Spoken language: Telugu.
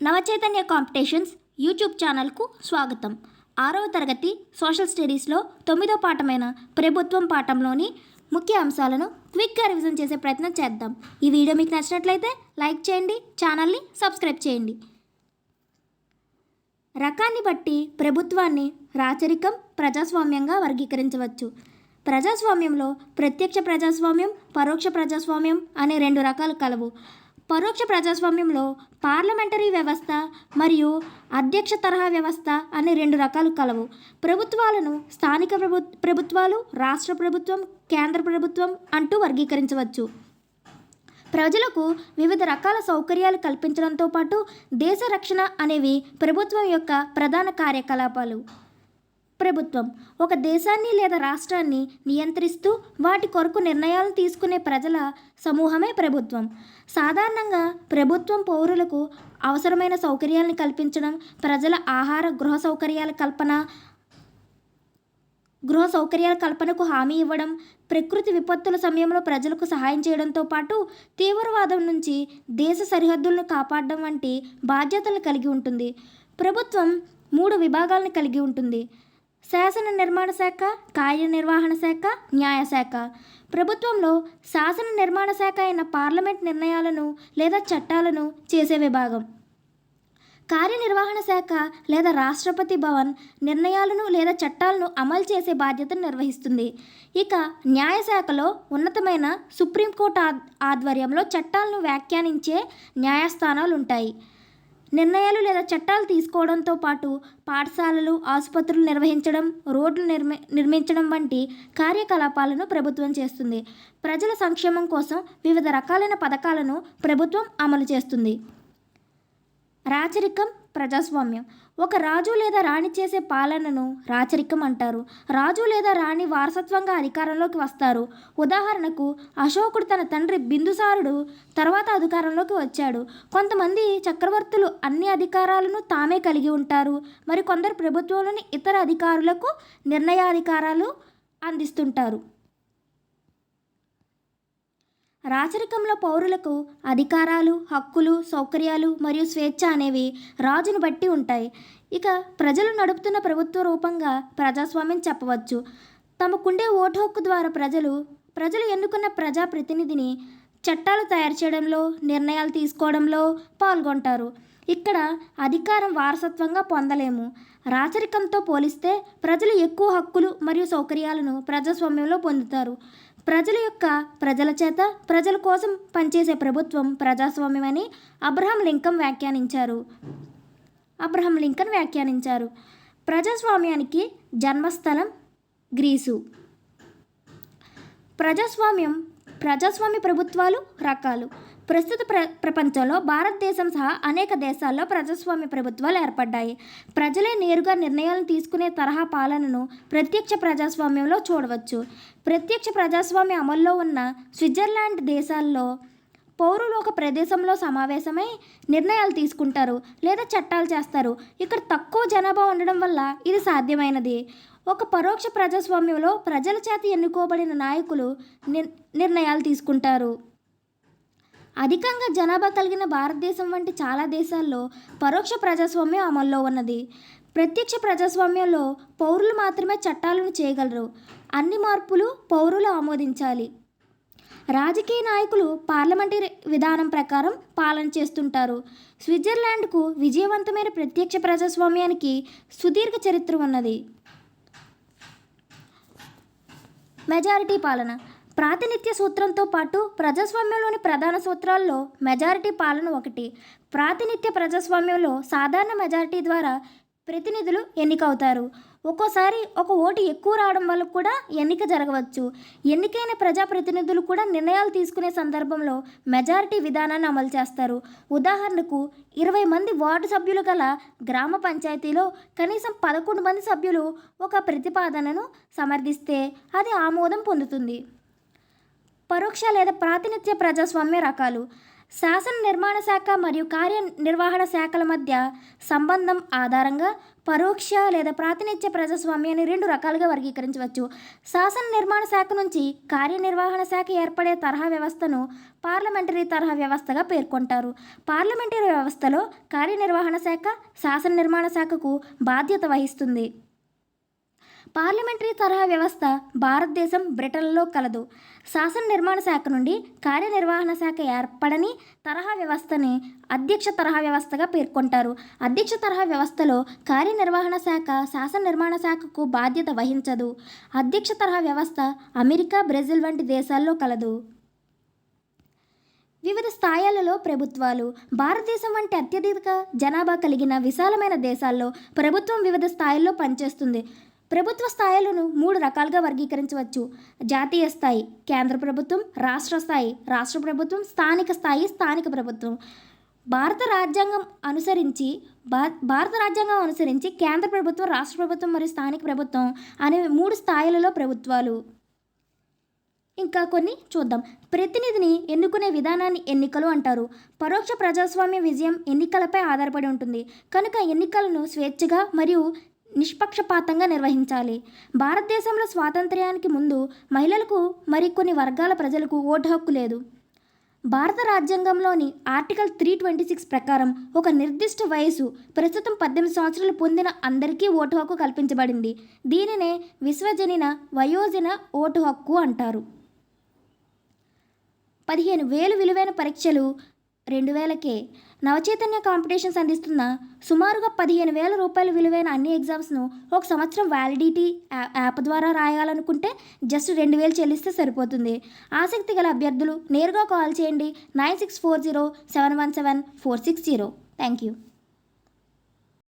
నవచైతన్య కాంపిటీషన్స్ యూట్యూబ్ ఛానల్కు స్వాగతం. ఆరవ తరగతి సోషల్ స్టడీస్లో తొమ్మిదో పాఠమైన ప్రభుత్వం పాఠంలోని ముఖ్య అంశాలను క్విక్గా రివిజన్ చేసే ప్రయత్నం చేద్దాం. ఈ వీడియో మీకు నచ్చినట్లయితే లైక్ చేయండి ఛానల్ని సబ్స్క్రైబ్ చేయండి. రకాన్ని బట్టి ప్రభుత్వాన్ని రాచరికం ప్రజాస్వామ్యంగా వర్గీకరించవచ్చు. ప్రజాస్వామ్యంలో ప్రత్యక్ష ప్రజాస్వామ్యం పరోక్ష ప్రజాస్వామ్యం అనే రెండు రకాలు కలవు. పరోక్ష ప్రజాస్వామ్యంలో పార్లమెంటరీ వ్యవస్థ మరియు అధ్యక్ష తరహా వ్యవస్థ అనే రెండు రకాలు కలవు. ప్రభుత్వాలను స్థానిక ప్రభు ప్రభుత్వాలు రాష్ట్ర ప్రభుత్వం కేంద్ర ప్రభుత్వం అంటూ వర్గీకరించవచ్చు. ప్రజలకు వివిధ రకాల సౌకర్యాలు కల్పించడంతో పాటు దేశ రక్షణ అనేవి ప్రభుత్వం యొక్క ప్రధాన కార్యకలాపాలు. ప్రభుత్వం ఒక దేశాన్ని లేదా రాష్ట్రాన్ని నియంత్రిస్తూ వాటి కొరకు నిర్ణయాలు తీసుకునే ప్రజల సమూహమే ప్రభుత్వం. సాధారణంగా ప్రభుత్వం పౌరులకు అవసరమైన సౌకర్యాలను కల్పించడం ప్రజల ఆహార గృహ సౌకర్యాల కల్పన గృహ సౌకర్యాల కల్పనకు హామీ ఇవ్వడం ప్రకృతి విపత్తుల సమయంలో ప్రజలకు సహాయం చేయడంతో పాటు తీవ్రవాదం నుంచి దేశ సరిహద్దులను కాపాడడం వంటి బాధ్యతలు కలిగి ఉంటుంది. ప్రభుత్వం మూడు విభాగాలను కలిగి ఉంటుంది. శాసన నిర్మాణ శాఖ కార్యనిర్వహణ శాఖ న్యాయశాఖ ప్రభుత్వంలో శాసన నిర్మాణ శాఖ అయిన పార్లమెంట్ నిర్ణయాలను లేదా చట్టాలను చేసే విభాగం. కార్యనిర్వహణ శాఖ లేదా రాష్ట్రపతి భవన్ నిర్ణయాలను లేదా చట్టాలను అమలు చేసే బాధ్యతను నిర్వహిస్తుంది. ఇక న్యాయశాఖలో ఉన్నతమైన సుప్రీంకోర్టు ఆధ్వర్యంలో చట్టాలను వ్యాఖ్యానించే న్యాయస్థానాలు ఉంటాయి నిర్ణయాలు లేదా చట్టాలు తీసుకోవడంతో పాటు పాఠశాలలు ఆసుపత్రులు నిర్వహించడం రోడ్లు నిర్మి నిర్మించడం వంటి కార్యకలాపాలను ప్రభుత్వం చేస్తుంది. ప్రజల సంక్షేమం కోసం వివిధ రకాలైన పథకాలను ప్రభుత్వం అమలు చేస్తుంది. రాచరికం ప్రజాస్వామ్యం. ఒక రాజు లేదా రాణి చేసే పాలనను రాచరికం అంటారు రాజు లేదా రాణి వారసత్వంగా అధికారంలోకి వస్తారు. ఉదాహరణకు అశోకుడు తన తండ్రి బిందుసారుడు తర్వాత అధికారంలోకి వచ్చాడు. కొంతమంది చక్రవర్తులు అన్ని అధికారాలను తామే కలిగి ఉంటారు. మరి కొందరు ప్రభుత్వంలోని ఇతర అధికారులకు నిర్ణయాధికారాలు అందిస్తుంటారు. రాచరికంలో పౌరులకు అధికారాలు హక్కులు సౌకర్యాలు మరియు స్వేచ్ఛ అనేవి రాజును బట్టి ఉంటాయి. ఇక ప్రజలు నడుపుతున్న ప్రభుత్వ రూపంగా ప్రజాస్వామ్యం చెప్పవచ్చు. తమకుండే ఓటు హక్కు ద్వారా ప్రజలు ప్రజలు ఎన్నుకున్న ప్రజాప్రతినిధిని చట్టాలు తయారు చేయడంలో నిర్ణయాలు తీసుకోవడంలో పాల్గొంటారు. ఇక్కడ అధికారం వారసత్వంగా పొందలేము. రాచరికంతో పోలిస్తే ప్రజలు ఎక్కువ హక్కులు మరియు సౌకర్యాలను ప్రజాస్వామ్యంలో పొందుతారు. ప్రజల యొక్క ప్రజల చేత ప్రజల కోసం పనిచేసే ప్రభుత్వం ప్రజాస్వామ్యం అని అబ్రహం లింకన్ వ్యాఖ్యానించారు. అబ్రహం లింకన్ వ్యాఖ్యానించారు. ప్రజాస్వామ్యానికి జన్మస్థలం గ్రీసు. ప్రజాస్వామ్యం ప్రజాస్వామ్య ప్రభుత్వాలు రకాలు. ప్రస్తుత ప్ర ప్రపంచంలో భారతదేశం సహా అనేక దేశాల్లో ప్రజాస్వామ్య ప్రభుత్వాలు ఏర్పడ్డాయి. ప్రజలే నేరుగా నిర్ణయాలను తీసుకునే తరహా పాలనను ప్రత్యక్ష ప్రజాస్వామ్యంలో చూడవచ్చు. ప్రత్యక్ష ప్రజాస్వామ్య అమల్లో ఉన్న స్విట్జర్లాండ్ దేశాల్లో పౌరులు ఒక ప్రదేశంలో సమావేశమై నిర్ణయాలు తీసుకుంటారు లేదా చట్టాలు చేస్తారు. ఇక్కడ తక్కువ జనాభా ఉండడం వల్ల ఇది సాధ్యమైనది. ఒక పరోక్ష ప్రజాస్వామ్యంలో ప్రజల చేత ఎన్నుకోబడిన నాయకులు నిర్ నిర్ణయాలు తీసుకుంటారు. అధికంగా జనాభా కలిగిన భారతదేశం వంటి చాలా దేశాల్లో పరోక్ష ప్రజాస్వామ్యం అమల్లో ఉన్నది. ప్రత్యక్ష ప్రజాస్వామ్యంలో పౌరులు మాత్రమే చట్టాలను చేయగలరు. అన్ని మార్పులు పౌరులు ఆమోదించాలి. రాజకీయ నాయకులు పార్లమెంటరీ విధానం ప్రకారం పాలన చేస్తుంటారు. స్విట్జర్లాండ్కు విజయవంతమైన ప్రత్యక్ష ప్రజాస్వామ్యానికి సుదీర్ఘ చరిత్ర ఉన్నది. మెజారిటీ పాలన. ప్రాతినిధ్య సూత్రంతో పాటు ప్రజాస్వామ్యంలోని ప్రధాన సూత్రాల్లో మెజారిటీ పాలన ఒకటి. ప్రాతినిధ్య ప్రజాస్వామ్యంలో సాధారణ మెజారిటీ ద్వారా ప్రతినిధులు ఎన్నికవుతారు. ఒక్కోసారి ఒక ఓటు ఎక్కువ రావడం వల్ల కూడా ఎన్నిక జరగవచ్చు. ఎన్నికైన ప్రజాప్రతినిధులు కూడా నిర్ణయాలు తీసుకునే సందర్భంలో మెజారిటీ విధానాన్ని అమలు చేస్తారు. ఉదాహరణకు ఇరవై మంది వార్డు సభ్యులు గల గ్రామ పంచాయతీలో కనీసం పదకొండు మంది సభ్యులు ఒక ప్రతిపాదనను సమర్థిస్తే అది ఆమోదం పొందుతుంది. పరోక్ష లేదా ప్రాతినిధ్య ప్రజాస్వామ్య రకాలు. శాసన నిర్మాణ శాఖ మరియు కార్యనిర్వహణ శాఖల మధ్య సంబంధం ఆధారంగా పరోక్ష లేదా ప్రాతినిధ్య ప్రజాస్వామ్యాన్ని రెండు రకాలుగా వర్గీకరించవచ్చు. శాసన నిర్మాణ శాఖ నుంచి కార్యనిర్వహణ శాఖ ఏర్పడే తరహా వ్యవస్థను పార్లమెంటరీ తరహా వ్యవస్థగా పేర్కొంటారు. పార్లమెంటరీ వ్యవస్థలో కార్యనిర్వహణ శాఖ శాసన నిర్మాణ శాఖకు బాధ్యత వహిస్తుంది. పార్లమెంటరీ తరహా వ్యవస్థ భారతదేశం బ్రిటన్లో కలదు. శాసన నిర్మాణ శాఖ నుండి కార్యనిర్వహణ శాఖ ఏర్పడని తరహా వ్యవస్థని అధ్యక్ష తరహా వ్యవస్థగా పేర్కొంటారు. అధ్యక్ష తరహా వ్యవస్థలో కార్యనిర్వహణ శాఖ శాసన నిర్మాణ శాఖకు బాధ్యత వహించదు. అధ్యక్ష తరహా వ్యవస్థ అమెరికా బ్రెజిల్ వంటి దేశాల్లో కలదు. వివిధ స్థాయిలలో ప్రభుత్వాలు భారతదేశం వంటి అత్యధిక జనాభా కలిగిన విశాలమైన దేశాల్లో ప్రభుత్వం వివిధ స్థాయిల్లో పనిచేస్తుంది. ప్రభుత్వ స్థాయిలను మూడు రకాలుగా వర్గీకరించవచ్చు. జాతీయ స్థాయి కేంద్ర ప్రభుత్వం రాష్ట్ర స్థాయి రాష్ట్ర ప్రభుత్వం స్థానిక స్థాయి స్థానిక ప్రభుత్వం. భారత రాజ్యాంగం అనుసరించి భారత రాజ్యాంగం అనుసరించి కేంద్ర ప్రభుత్వం రాష్ట్ర ప్రభుత్వం మరియు స్థానిక ప్రభుత్వం అనే మూడు స్థాయిలలో ప్రభుత్వాలు. ఇంకా కొన్ని చూద్దాం. ప్రతినిధిని ఎన్నుకునే విధానాన్ని ఎన్నికలు అంటారు. పరోక్ష ప్రజాస్వామ్య విజయం ఎన్నికలపై ఆధారపడి ఉంటుంది. కనుక ఎన్నికలను స్వేచ్ఛగా మరియు నిష్పక్షపాతంగా నిర్వహించాలి. భారతదేశంలో స్వాతంత్ర్యానికి ముందు మహిళలకు మరికొన్ని వర్గాల ప్రజలకు ఓటు హక్కు లేదు. భారత రాజ్యాంగంలోని ఆర్టికల్ త్రీ ట్వంటీ సిక్స్ ప్రకారం ఒక నిర్దిష్ట వయసు ప్రస్తుతం పద్దెనిమిది సంవత్సరాలు పొందిన అందరికీ ఓటు హక్కు కల్పించబడింది. దీనినే విశ్వజనిన వయోజన ఓటు హక్కు అంటారు. పదిహేను వేలు విలువైన పరీక్షలు రెండు వేలకే నవచైతన్య కాంపిటీషన్స్ అందిస్తున్న సుమారుగా పదిహేను వేల రూపాయల విలువైన అన్ని ఎగ్జామ్స్ను ఒక సంవత్సరం వ్యాలిడిటీ యాప్ ద్వారా రాయాలనుకుంటే జస్ట్ రెండు వేలు చెల్లిస్తే సరిపోతుంది. ఆసక్తి గల అభ్యర్థులు నేరుగా కాల్ చేయండి nine six four zero seven one seven four six zero. Thank you